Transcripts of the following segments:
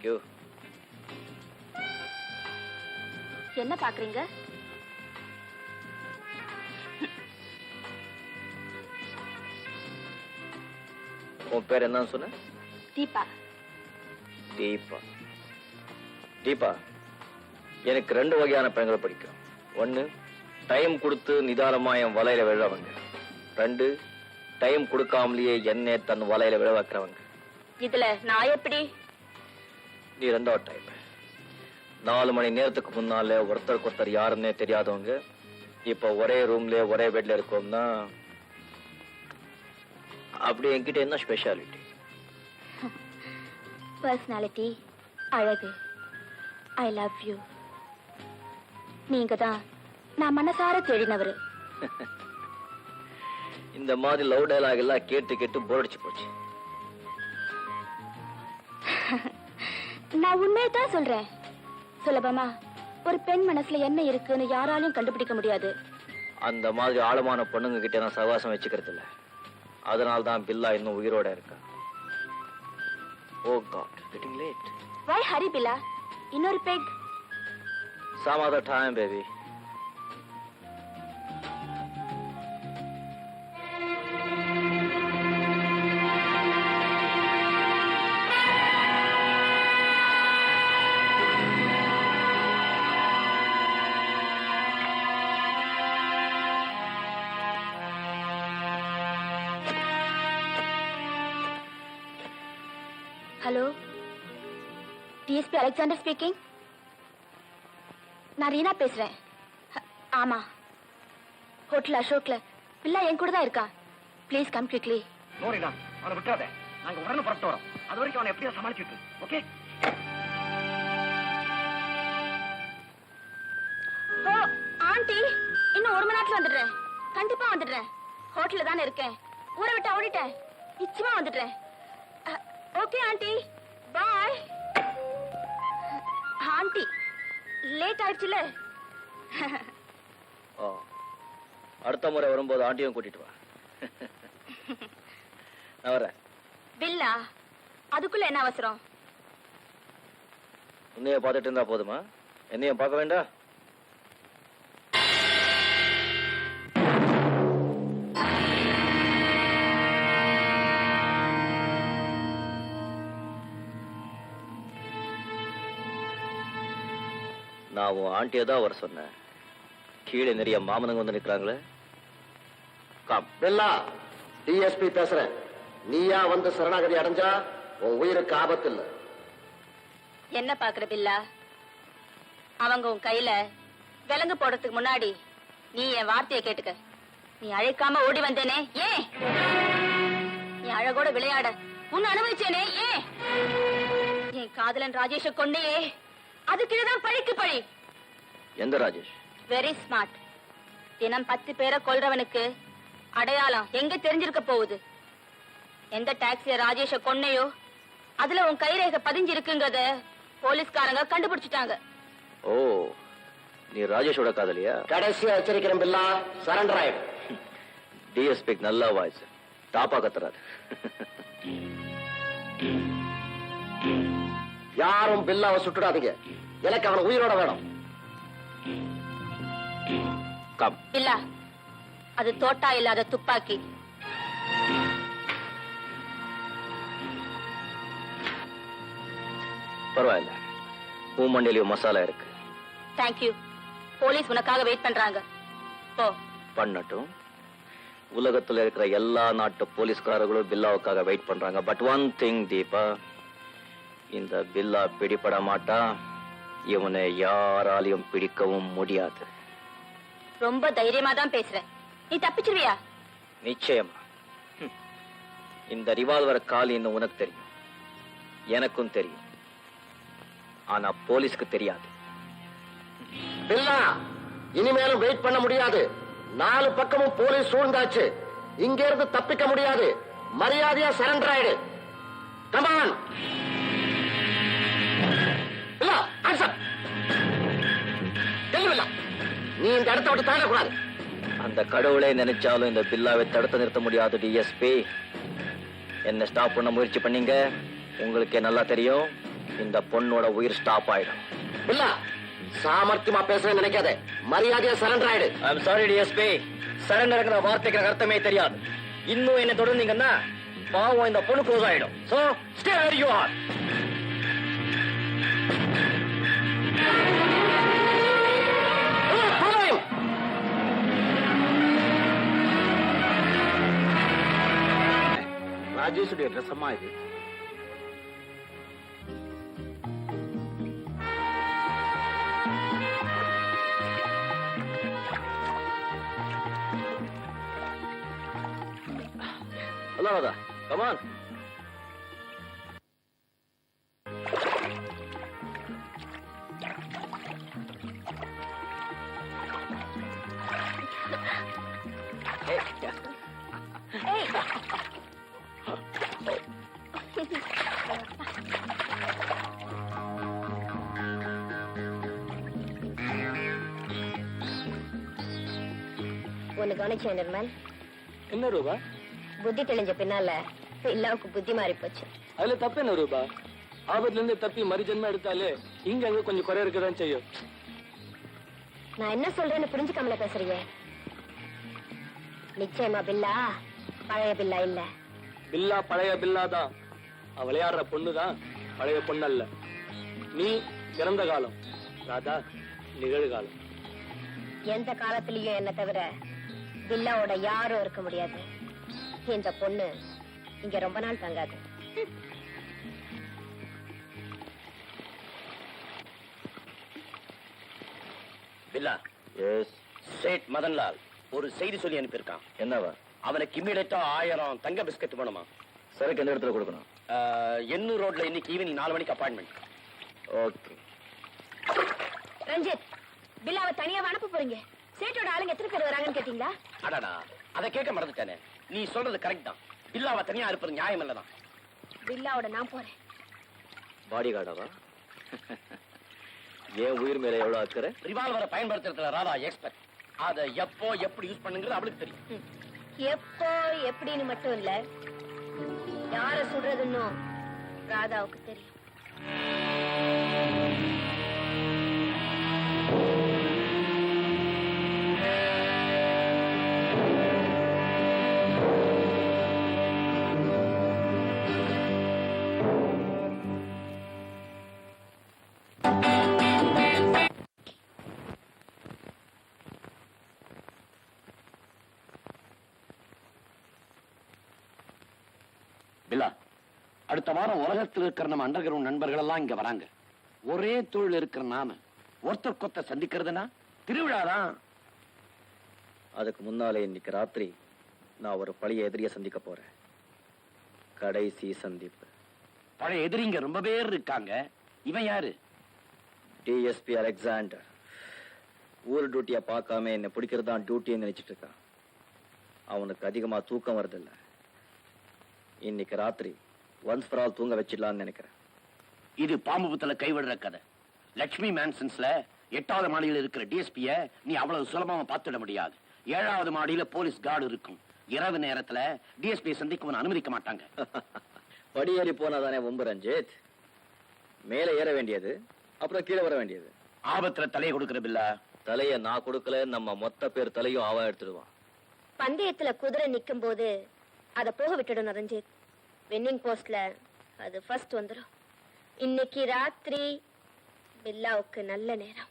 Thank you என்ன பாக்குறீங்க? உன் பேர் என்னன்னு சொன்ன? தீபா. தீபா. தீபா எனக்கு ரெண்டு வகையான பெண்களை பிடிக்கும். ஒன்னு டைம் கொடுத்து நிதானமா என் வலையில விழறவங்க ரெண்டு டைம் கொடுக்காமலேயே என்னை தன் வலையில விழ வைக்கிறவங்க. இதுல நான் எப்படி நீ ரெண்டாவது டைப் நாலு மணி நேரத்துக்கு முன்னால ஒருத்தருக்கு ஒருத்தர் யாருன்னே தெரியாதவங்க இப்ப ஒரே ரூம்ல ஒரே பெட்ல இருக்கோம்னா அப்படி என்கிட்ட என்ன ஸ்பெஷாலிட்டி பர்சனாலிட்டி அழகு. ஐ லவ் யூ நீங்க தான் நான் மனசார தேடினவரு. இந்த மாதிரி லவ் டயலாக் எல்லாம் கேட்டு கேட்டு போர் அடிச்சு போச்சு. நான் உண்மையை தான் சொல்றேன். சுலபமா ஒரு பெண் மனசுல என்ன இருக்குன்னு யாராலையும் கண்டுபிடிக்க முடியாது. அந்த மாதிரி ஆழமான பொண்ணுங்க கிட்ட நான் சகவாசம் வச்சுக்கிறது இல்ல அதனால தான் பில்லா இன்னும் உயிரோட இருக்கா? ஓ god getting late why Hari Billa இன்னொரு peg some other time baby. Hello DSP Alexander speaking நான் ரீனா பேசுறேன். ஆமா. ஹோட்டல் அசோக்ல பிள்ளை என் கூட தான் இருக்கான் ப்ளீஸ் கம் குவிக்லி நோரிடா அவனை விட்டுறாத. நாங்க உடனே புறப்பட்டு வரோம். அது வரைக்கும் அவனை எப்படியோ சமாளிச்சுட்டு ஓகே ஓ ஆண்டி. இன்னும் ஒரு மணி நேரத்துல வந்துடுறேன். கண்டிப்பா வந்துடுறேன். ஹோட்டல்ல தானே இருக்கேன். ஊரை விட்டு ஓடிட்டேன். நிச்சயமா வந்துடுறேன். Okay aunty bye aunty late ஆயிடுச்சுல? ஓ அடுத்த முறை வரும்போது ஆண்டியும் கூட்டிட்டு வா. நான் வரேன். பில்லா அதுக்குள்ள என்ன அவசரம்? உன்னைய பார்த்துட்டு இருந்தா போதுமா? என்னையும் பார்க்க வேண்டாம்? நான் உன் ஆண்டியை தான் வர சொன்னேன். கீழே நிறைய மாமனங்க வந்து நிற்கிறாங்களே காம் பில்லா டிஎஸ்பி பேசுறேன். நீயா வந்து சரணாகதி அடைஞ்சா உன் உயிருக்கு ஆபத்து இல்ல என்ன பாக்குற பில்லா? அவங்க உன் கையில விலங்கு போடுறதுக்கு முன்னாடி நீ என் வார்த்தையை கேட்டுக்க. நீ அழைக்காம ஓடி வந்தேனே ஏன்? நீ அழகோட விளையாட உன்னை அனுபவிச்சேனே ஏன்? என் காதலன் ராஜேஷ கொண்டே அதுக்குதான் பழிக்கு பழி. எந்த ராஜேஷ்? வெரி ஸ்மார்ட் தினம் பத்து பேரை கொல்றவனுக்கு அடையாளம் எங்க தெரிஞ்சிருக்க போகுது? எந்த டாக்ஸிய ராஜேஷ கொன்னையோ அதுல உன் கைரேகை பதிஞ்சிருக்குங்கத போலீஸ்காரங்க கண்டுபிடிச்சிட்டாங்க. ஓ நீ ராஜேஷோட காதலியா? கடைசியா எச்சரிக்கிறேன் பில்லா சரண்டர் ஆயிடு. டிஎஸ்பிக்கு நல்ல வாய்ஸ் டாப்பா கத்துறாரு. யாரும் பில்லாவை சுட்டுடாதீங்க. எனக்கு அவன உயிரோட வேணும். கம் இல்ல. அது தோட்டா இல்லாத துப்பாக்கி. பரவாயில்ல. உன் மண்டியிலயும் மசாலா இருக்கு. தேங்க்யூ போலீஸ் உனக்காக வெயிட் பண்றாங்க. போ. பண்ணட்டும். உலகத்துல இருக்கிற எல்லா நாட்டு போலீஸ்காரர்களும் பில்லாவுக்காக வெயிட் பண்றாங்க. பட் ஒன் திங் தீபா இந்த பில்லா பிடிபட மாட்டா இவனை யாராலையும் பிடிக்கவும் முடியாது. ரொம்ப தைரியமா தான் பேசுற. நீ தப்பிச்சிருவியா? நிச்சயமா. இந்த ரிவால்வர் காலி இன்னும் உனக்கு தெரியும். எனக்கும் தெரியும். ஆனா போலீஸ்க்கு தெரியாது. பில்லா இனிமேலும் வெயிட் பண்ண முடியாது. நாலு பக்கமும் போலீஸ் சூழ்ந்தாச்சு. இங்க இருந்து தப்பிக்க முடியாது. மரியாதையா சரண்டர் ஆயிடு. கமான் நீ இந்த இடத்த விட்டு தாண்டக்கூடாது அந்த கடவுளே நினைச்சாலும் இந்த பில்லாவை தடுத்து நிறுத்த முடியாது டிஎஸ்பி என்ன ஸ்டாப் பண்ண முயற்சி பண்ணீங்க. உங்களுக்கே நல்லா தெரியும். இந்த பொண்ணோட உயிர் ஸ்டாப் ஆயிடும். பில்லா சாமர்த்தியமா பேசுறேன்னு நினைக்காத. மரியாதையா சரண்டர் ஆயிடு. ஐம் சாரி டிஎஸ்பி சரண்டர்ங்கிற வார்த்தைக்கு அர்த்தமே தெரியாது. இன்னும் என்ன தொடர்ந்தீங்கன்னா பாவம் இந்த பொண்ணு க்ளோஸ் ஆயிடும். சோ ஸ்டே யூ ஆர் ராஜேஷுடைய ட்ரெஸ் இது? ஹலோ ராதா கமான் ஒன்னு கவனிச்சேன் நிர்மல் என்ன ரூபா? புத்தி தெளிஞ்ச பின்னால இல்லாவுக்கு புத்தி மாறி போச்சு. அதுல தப்பு என்ன ரூபா? ஆபத்துல இருந்து தப்பி மறுஜன்மம் எடுத்தாலே இங்க அங்க கொஞ்சம் குறை இருக்கதான் செய்யும். நான் என்ன சொல்றேன்னு புரிஞ்சுக்காமல பேசுறீங்க? நிச்சயமா பில்லா பழைய பில்லா இல்ல. பில்லா பழைய பில்லா தான். அவ விளையாடுற பொண்ணு தான் பழைய பொண்ணு அல்ல. நீ பிறந்த காலம் ராதா நிகழ்காலம். எந்த காலத்திலயும் என்ன தவிர பில்லாவோட யாரும் இருக்க முடியாது. இந்த பொண்ணு இங்க ரொம்ப நாள் தங்காது. பில்லா எஸ் சேட் மதன்லால் ஒரு செய்தி சொல்லி அனுப்பியிருக்கான். என்னவா? அவனுக்கு இம்மிடியட்டா ஆயிரம் தங்க பிஸ்கட் வேணுமா? சரக்கு எந்த இடத்துல கொடுக்கணும்? எண்ணூர் ரோட்ல இன்னைக்கு ஈவினிங் நாலு மணிக்கு அப்பாயின்மெண்ட் ஓகே ரஞ்சித் பில்லாவை தனியா அனுப்ப போறீங்க. சேட்டோட ஆளுங்க எத்தனை பேர் வராங்கன்னு கேட்டீங்களா? அடடா அதை கேட்க மறந்துட்டானே. நீ சொல்றது கரெக்ட் தான். பில்லாவை தனியா அனுப்புறது நியாயம் இல்லதான். பில்லாவோட நான் போறேன். பாடி கார்டாவா என் உயிர் மேல எவ்வளவு அக்கறை? ரிவால்வரை பயன்படுத்துறதுல ராதா எக்ஸ்பர்ட் அதை எப்போ எப்படி யூஸ் பண்ணுங்கிறது அவளுக்கு தெரியும். எப்போ எப்படின்னு மட்டும் இல்ல யார சுடுறதுன்னு ராதாவுக்கு தெரியும். அடுத்த வாரம் உலகத்தில் இருக்கிற நம்ம அண்டர் கிரவுண்ட் நண்பர்கள் எல்லாம் இங்க வராங்க. ஒரே தொழில் இருக்கிற நாம ஒருத்தர் கொத்த சந்திக்கிறதுனா திருவிழாதான். அதுக்கு முன்னாலே இன்னைக்கு ராத்திரி நான் ஒரு பழைய எதிரியை சந்திக்க போறேன். கடைசி சந்திப்பு. பழைய எதிரிங்க ரொம்ப பேர் இருக்காங்க. இவன் யாரு? DSP Alexander. ஊர் டியூட்டியை பார்க்காம என்னை பிடிக்கிறது தான் டியூட்டின்னு நினைச்சிட்டு இருக்கான். அவனுக்கு அதிகமா தூக்கம் வருதில்ல இன்னைக்கு ராத்திரி ஒன்ஸ் ஃபார் ஆல் தூங்க வச்சிடலாம்னு நினைக்கிறேன். இது பாம்பு புத்தல கைவிடுற கதை. லட்சுமி மேன்சன்ஸ்ல எட்டாவது மாடியில் இருக்கிற டிஎஸ்பிய நீ அவ்வளவு சுலபமா பார்த்துட முடியாது. ஏழாவது மாடியில போலீஸ் கார்டு இருக்கும். இரவு நேரத்துல டிஎஸ்பி சந்திக்க அனுமதிக்க மாட்டாங்க. படியேறி போனா தானே வம்பு ரஞ்சித்? மேலே ஏற வேண்டியது அப்புறம் கீழே வர வேண்டியது. ஆபத்துல தலையை கொடுக்கிற பில்ல தலைய நான் கொடுக்கல நம்ம மொத்த பேர் தலையும் அவன் எடுத்துடுவான். பந்தயத்துல குதிரை நிக்கும் போது அத போக விட்டுடணும் ரஞ்சித். வின்னிங் போஸ்ட்ல அது ஃபர்ஸ்ட் வந்துடும் இன்னைக்கு ராத்திரி பில்லாவுக்கு நல்ல நேரம்.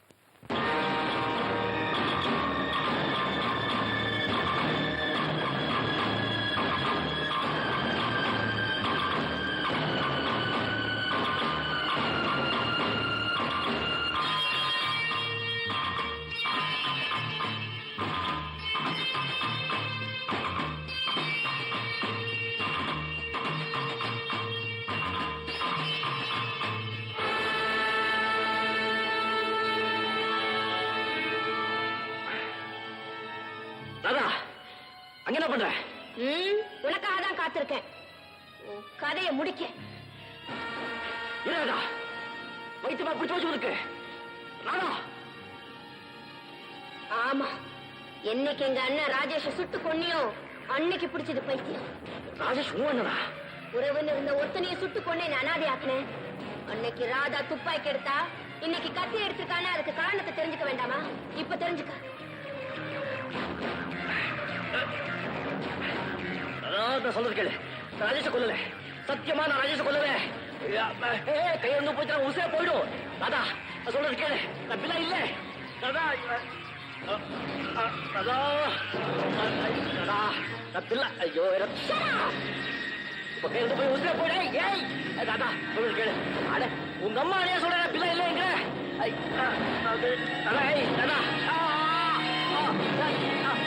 ராதா அங்க என்ன பண்ற? உனக்காக தான் காத்திருக்கேன். கதையை முடிக்க. ராதா வைத்தியமா பிடிச்சு வச்சு இருக்கு ராதா. ஆமா என்னைக்கு எங்க அண்ணன் ராஜேஷ சுட்டு கொன்னியோ அன்னைக்கு பிடிச்சது பைத்தியம். ராஜேஷ் அண்ணனா? உறவுன்னு இருந்த ஒருத்தனைய சுட்டு கொண்டே அனாதை ஆக்கினேன். அன்னைக்கு ராதா துப்பாக்கி எடுத்தா இன்னைக்கு கத்தி எடுத்திருக்கானே அதுக்கு காரணத்தை தெரிஞ்சுக்க வேண்டாமா? இப்ப தெரிஞ்சுக்க. நான் சொல்றது கேளு ராஜேஷ கொல்லல. சத்தியமா நான் ராஜேஷ கொல்லல. கை வந்து போச்சு உசே போயிடும். தாதா சொல்றது கேளு. நான் பிள்ளை இல்ல. தாதா தாதா தாதா நான் பிள்ளை. ஐயோ இப்ப கை வந்து போய் உசே போயிடு ஏய் தாதா சொல்றது கேளு. அட உங்க அம்மா அடையா சொல்ற நான் பிள்ளை இல்லைங்கிற. ஐ, தாதா, ஐ தாதா ஆ, ஆ, ஆ,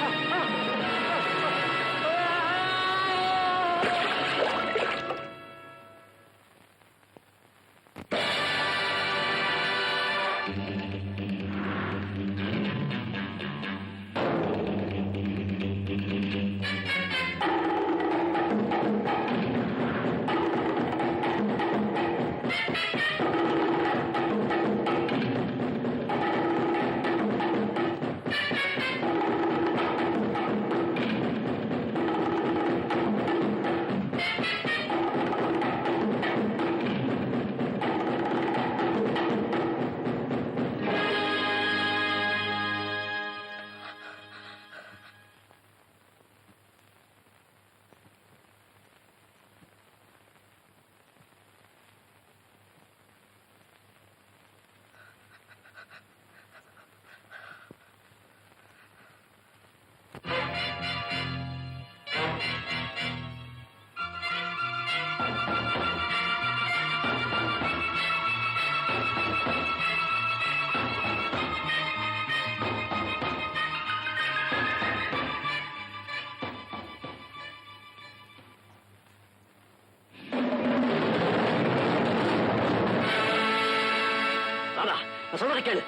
நான் சொல்றதை கேளு.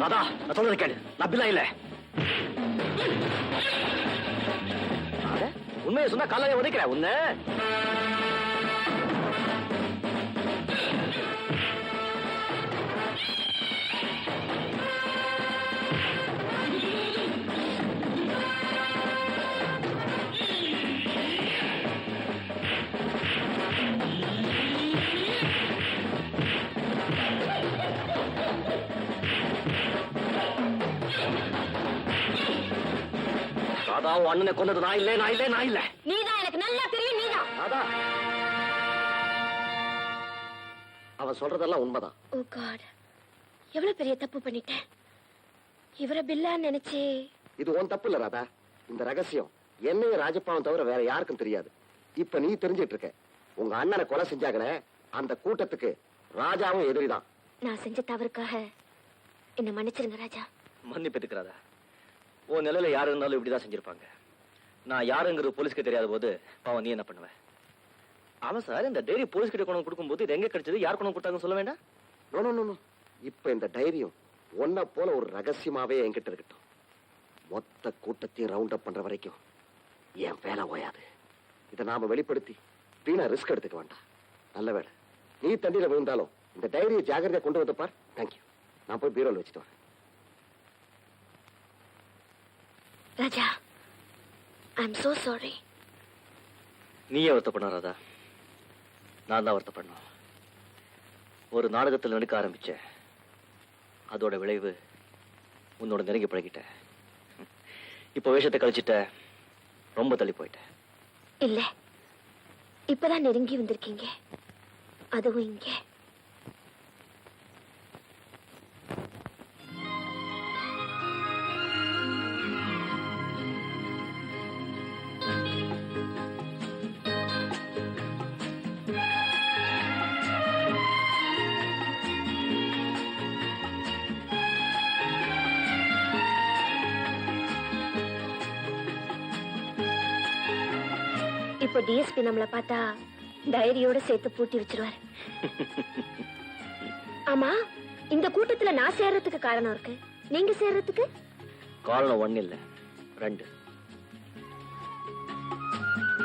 ராதா நான் சொல்றதை கேளு. நான் பில்லா இல்ல. உண்மையை சொன்னா காலையில உதைக்கிறேன் உன்ன? உன் அண்ணனை கொண்டது நான் இல்லை நான் இல்லை நான் இல்லை. நீதான் எனக்கு நல்லா தெரியும் நீதான். ராதா அவன் சொல்றதெல்லாம் உண்மைதான். ஓ காட் எவ்வளவு பெரிய தப்பு பண்ணிட்டேன். இவரை பில்லான்னு நினைச்சே. இது உன் தப்பு இல்ல ராதா. இந்த ரகசியம் என்னையும் ராஜப்பாவும் தவிர வேற யாருக்கும் தெரியாது. இப்ப நீ தெரிஞ்சிட்டு இருக்க. உங்க அண்ணனை கொலை செஞ்சாங்களே அந்த கூட்டத்துக்கு ராஜாவும் எதிரிதான். நான் செஞ்ச தவறுக்காக என்ன மன்னிச்சிருங்க ராஜா. மன்னிப்பு எதுக்குறாதா உன் நிலையில யாரு இருந்தாலும் இப்படிதான் செஞ்சிருப்பாங்க. நான் யாருங்கிறது போலீஸ்க்கு தெரியாத போது பாவம் நீ என்ன பண்ணுவ? அவன் சார் இந்த டைரி போலீஸ் கிட்ட கொண்டு வந்து கொடுக்கும்போது இது எங்க கிடைச்சது? யார் கொண்டு கொடுத்தாங்கன்னு சொல்ல வேண்டாம்? நோ, நோ, நோ, இப்ப இந்த டைரியும் ஒன்ன போல ஒரு ரகசியமாவே என்கிட்ட இருக்கட்டும். மொத்த கூட்டத்தையும் ரவுண்ட் அப் பண்ற வரைக்கும் என் வேலை ஓயாது. இதை நாம வெளிப்படுத்தி வீணா ரிஸ்க் எடுத்துக்க வேண்டாம். நல்ல வேலை நீ தண்ணியில விழுந்தாலும் இந்த டைரியை ஜாகிரதையா கொண்டு வந்து பார். தேங்க்யூ நான் போய் பீரோல வச்சுட்டு வரேன். Raja I am so sorry நீயே வருத்தப்பட ராதா. நான் தான் வருத்தப்படணும். ஒரு நாடகத்தில் நடிக்க ஆரம்பிச்சேன். அதோட விளைவு உன்னோட நெருங்கி பழகிட்டேன் இப்போ வேஷத்தை கழிச்சிட்ட ரொம்ப தள்ளி போயிட்டேன். இல்ல இப்பதான் நெருங்கி வந்திருக்கீங்க. அதுவும் இங்க. இப்போ டிஎஸ்பி நம்மளை பார்த்தா டைரியோட சேர்த்து பூட்டி வச்சிருவாரு. ஆமா இந்த கூட்டத்துல நான் சேர்றதுக்கு காரணம் இருக்கு. நீங்க சேர்றதுக்கு? காரணம் ஒண்ணு இல்லை ரெண்டு.